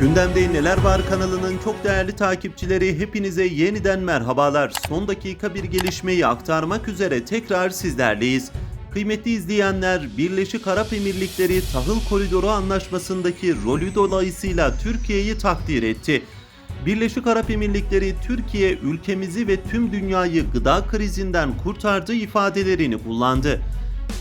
Gündemde Neler Var kanalının çok değerli takipçileri hepinize yeniden merhabalar. Son dakika bir gelişmeyi aktarmak üzere tekrar sizlerleyiz. Kıymetli izleyenler, Birleşik Arap Emirlikleri Tahıl Koridoru Anlaşması'ndaki rolü dolayısıyla Türkiye'yi takdir etti. Birleşik Arap Emirlikleri Türkiye ülkemizi ve tüm dünyayı gıda krizinden kurtardı ifadelerini kullandı.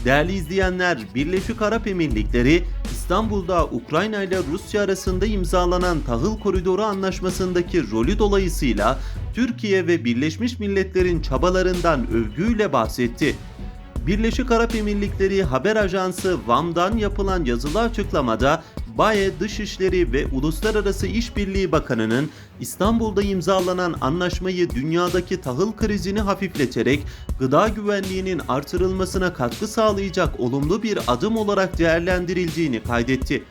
Değerli izleyenler, Birleşik Arap Emirlikleri İstanbul'da Ukrayna ile Rusya arasında imzalanan Tahıl Koridoru Anlaşması'ndaki rolü dolayısıyla Türkiye ve Birleşmiş Milletler'in çabalarından övgüyle bahsetti. Birleşik Arap Emirlikleri haber ajansı VAM'dan yapılan yazılı açıklamada BAE Dışişleri ve Uluslararası İşbirliği Bakanı'nın İstanbul'da imzalanan anlaşmayı dünyadaki tahıl krizini hafifleterek gıda güvenliğinin artırılmasına katkı sağlayacak olumlu bir adım olarak değerlendirildiğini kaydetti.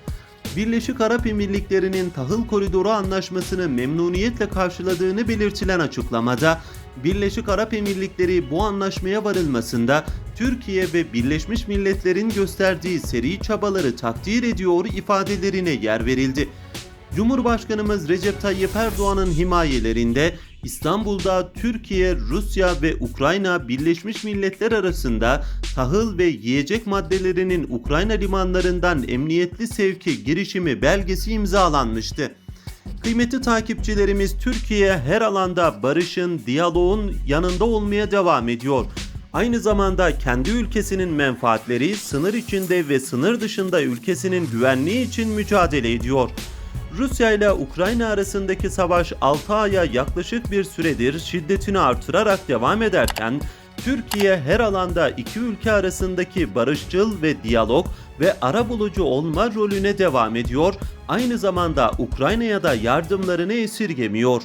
Birleşik Arap Emirlikleri'nin tahıl koridoru anlaşmasını memnuniyetle karşıladığını belirtilen açıklamada, Birleşik Arap Emirlikleri bu anlaşmaya varılmasında Türkiye ve Birleşmiş Milletler'in gösterdiği seri çabaları takdir ediyor ifadelerine yer verildi. Cumhurbaşkanımız Recep Tayyip Erdoğan'ın himayelerinde İstanbul'da Türkiye, Rusya ve Ukrayna Birleşmiş Milletler arasında tahıl ve yiyecek maddelerinin Ukrayna limanlarından emniyetli sevki girişimi belgesi imzalanmıştı. Kıymetli takipçilerimiz Türkiye her alanda barışın, diyaloğun yanında olmaya devam ediyor. Aynı zamanda kendi ülkesinin menfaatleri sınır içinde ve sınır dışında ülkesinin güvenliği için mücadele ediyor. Rusya ile Ukrayna arasındaki savaş 6 aya yaklaşık bir süredir şiddetini artırarak devam ederken Türkiye her alanda iki ülke arasındaki barışçıl ve diyalog ve arabulucu olma rolüne devam ediyor. Aynı zamanda Ukrayna'ya da yardımlarını esirgemiyor.